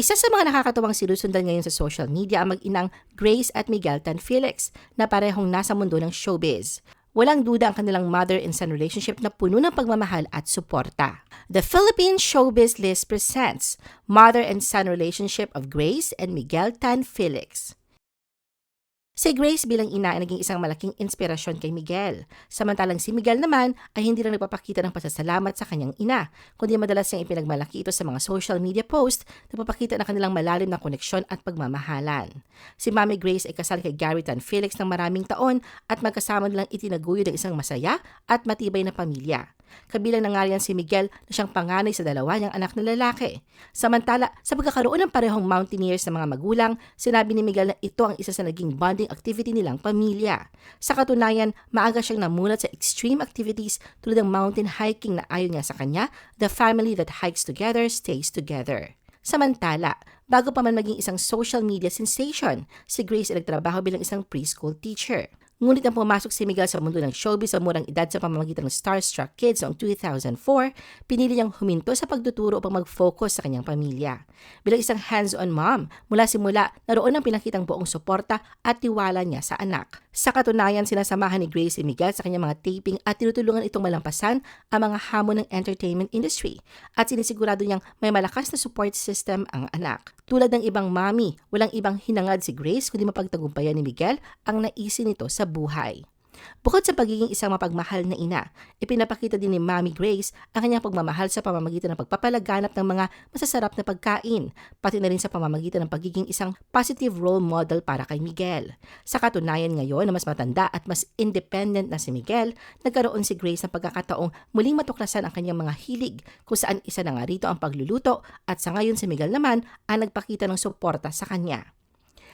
Isa sa mga nakakatuwang sinusundan ngayon sa social media ang mag-inang Grace at Miguel Tan Felix na parehong nasa mundo ng showbiz. Walang duda ang kanilang mother and son relationship na puno ng pagmamahal at suporta. The Philippine Showbiz List presents Mother and Son Relationship of Grace and Miguel Tan Felix. Si Grace bilang ina ay naging isang malaking inspirasyon kay Miguel. Samantalang si Miguel naman ay hindi lang nagpapakita ng pasasalamat sa kanyang ina, kundi madalas niyang ipinagmalaki ito sa mga social media post na papakita ng kanilang malalim na koneksyon at pagmamahalan. Si Mami Grace ay kasal kay Gary Tan Felix ng maraming taon at magkasama nilang itinaguyod ng isang masaya at matibay na pamilya. Kabilang na nga riyan si Miguel na siyang panganay sa dalawa niyang anak na lalaki. Samantala, sa pagkakaroon ng parehong mountaineers na mga magulang, sinabi ni Miguel na ito ang isa sa naging bonding activity nilang pamilya. Sa katunayan, maaga siyang namulat sa extreme activities tulad ng mountain hiking na ayon nga sa kanya, the family that hikes together stays together. Samantala, bago pa man maging isang social media sensation, si Grace ay nagtrabaho bilang isang preschool teacher. Ngunit ang pumasok si Miguel sa mundo ng showbiz sa murang edad sa pamamagitan ng Starstruck Kids noong 2004, pinili niyang huminto sa pagtuturo upang mag-focus sa kanyang pamilya. Bilang isang hands-on mom, mula simula, naroon ang pinakitang buong suporta at tiwala niya sa anak. Sa katunayan, sinasamahan ni Grace si Miguel sa kanyang mga taping at tinutulungan itong malampasan ang mga hamon ng entertainment industry at sinisigurado niyang may malakas na support system ang anak. Tulad ng ibang mami, walang ibang hinangad si Grace kundi mapagtagumpayan ni Miguel ang naisin nito sa buhay. Bukod sa pagiging isang mapagmahal na ina, ipinapakita din ni Mommy Grace ang kanyang pagmamahal sa pamamagitan ng pagpapalaganap ng mga masasarap na pagkain, pati na rin sa pamamagitan ng pagiging isang positive role model para kay Miguel. Sa katunayan ngayon na mas matanda at mas independent na si Miguel, nagkaroon si Grace ng pagkakataong muling matuklasan ang kanyang mga hilig kung saan isa na nga rito ang pagluluto at sa ngayon si Miguel naman ang nagpakita ng suporta sa kanya.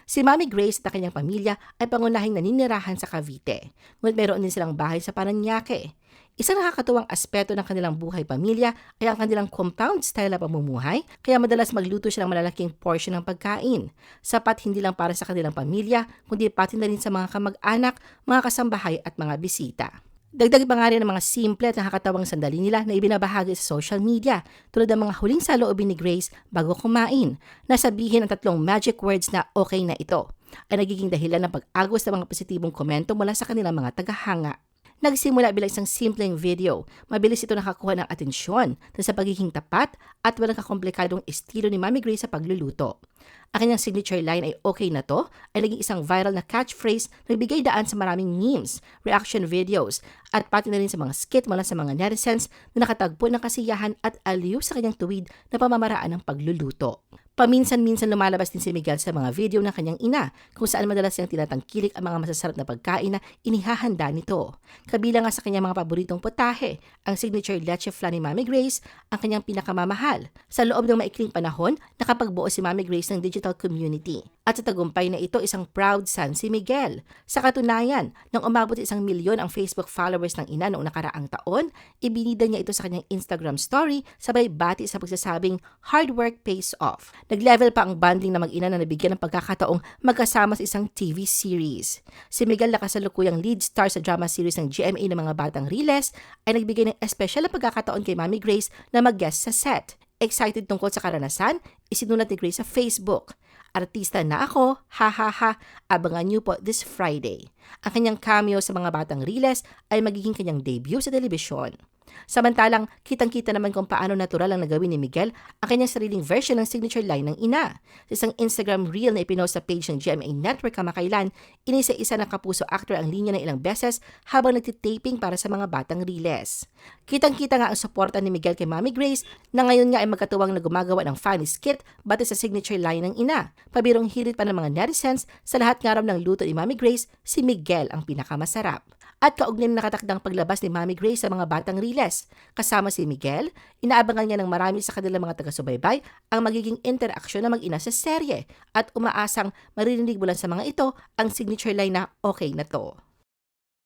Si Mami Grace at ang kanyang pamilya ay pangunahing naninirahan sa Cavite, ngunit meron din silang bahay sa Paranaque. Isang nakakatuwang aspeto ng kanilang buhay pamilya ay ang kanilang compound style na pamumuhay, kaya madalas magluto siya ng malalaking portion ng pagkain. Sapat hindi lang para sa kanilang pamilya, kundi pati na rin sa mga kamag-anak, mga kasambahay at mga bisita. Dagdag pa nga rin ang mga simple at nakakatawang sandali nila na ibinabahagi sa social media tulad ng mga huling saloobin ni Grace bago kumain na sabihin ang tatlong magic words na okay na ito ay nagiging dahilan ng pag-agos ng mga positibong komento mula sa kanilang mga tagahanga. Nagsimula bilang isang simpleng video. Mabilis ito nakakuha ng atensyon sa pagiging tapat at walang kakomplikadong estilo ni Mami Grace sa pagluluto. Ang kanyang signature line ay okay na to ay naging isang viral na catchphrase na nagbigay daan sa maraming memes, reaction videos, at pati na rin sa mga skit mula sa mga netizens na nakatagpo ng kasiyahan at aliw sa kanyang tuwid na pamamaraan ng pagluluto. Paminsan-minsan lumalabas din si Miguel sa mga video ng kanyang ina kung saan madalas niyang tinatangkilik ang mga masasarap na pagkain na inihahanda nito. Kabilang nga sa kanyang mga paboritong potahe, ang signature leche flan ni Mami Grace, ang kanyang pinakamamahal. Sa loob ng maikling panahon, nakapagbuo si Mami Grace ng digital community. At sa tagumpay na ito, isang proud son si Miguel. Sa katunayan, nang umabot isang milyon ang Facebook followers ng ina noong nakaraang taon, ibinida niya ito sa kanyang Instagram story sabay bati sa pagsasabing hard work pays off. Nag-level pa ang bonding na mag-ina na nabigyan ng pagkakataong magkasama sa isang TV series. Si Miguel na kasalukuyang lead star sa drama series ng GMA ng mga Batang Riles ay nagbigay ng espesyal na pagkakataon kay Mami Grace na mag-guest sa set. Excited tungkol sa karanasan, isinulat ni Grace sa Facebook. Artista na ako, ha ha ha, abangan niyo po this Friday. Ang kanyang cameo sa mga Batang Riles ay magiging kanyang debut sa telebisyon. Samantalang, kitang-kita naman kung paano natural ang nagawin ni Miguel ang kanyang sariling version ng signature line ng ina. Sa isang Instagram reel na ipinost sa page ng GMA Network kamakailan, inisa-isa ng kapuso actor ang linya ng ilang beses habang nagtitaping para sa mga batang riles. Kitang-kita nga ang suporta ni Miguel kay Mami Grace na ngayon nga ay magkatuwang na gumagawa ng funny skit batay sa signature line ng ina. Pabirong hirit pa ng mga netizens sa lahat nga ng luto ni Mami Grace, si Miguel ang pinakamasarap at kaugnay na nakatakdang paglabas ni Mami Grace sa mga batang riles. Kasama si Miguel, inaabangan niya ng marami sa kanilang mga taga-subaybay ang magiging interaksyon na mag-ina sa serye at umaasang maririnig mula sa mga ito ang signature line na okay na to.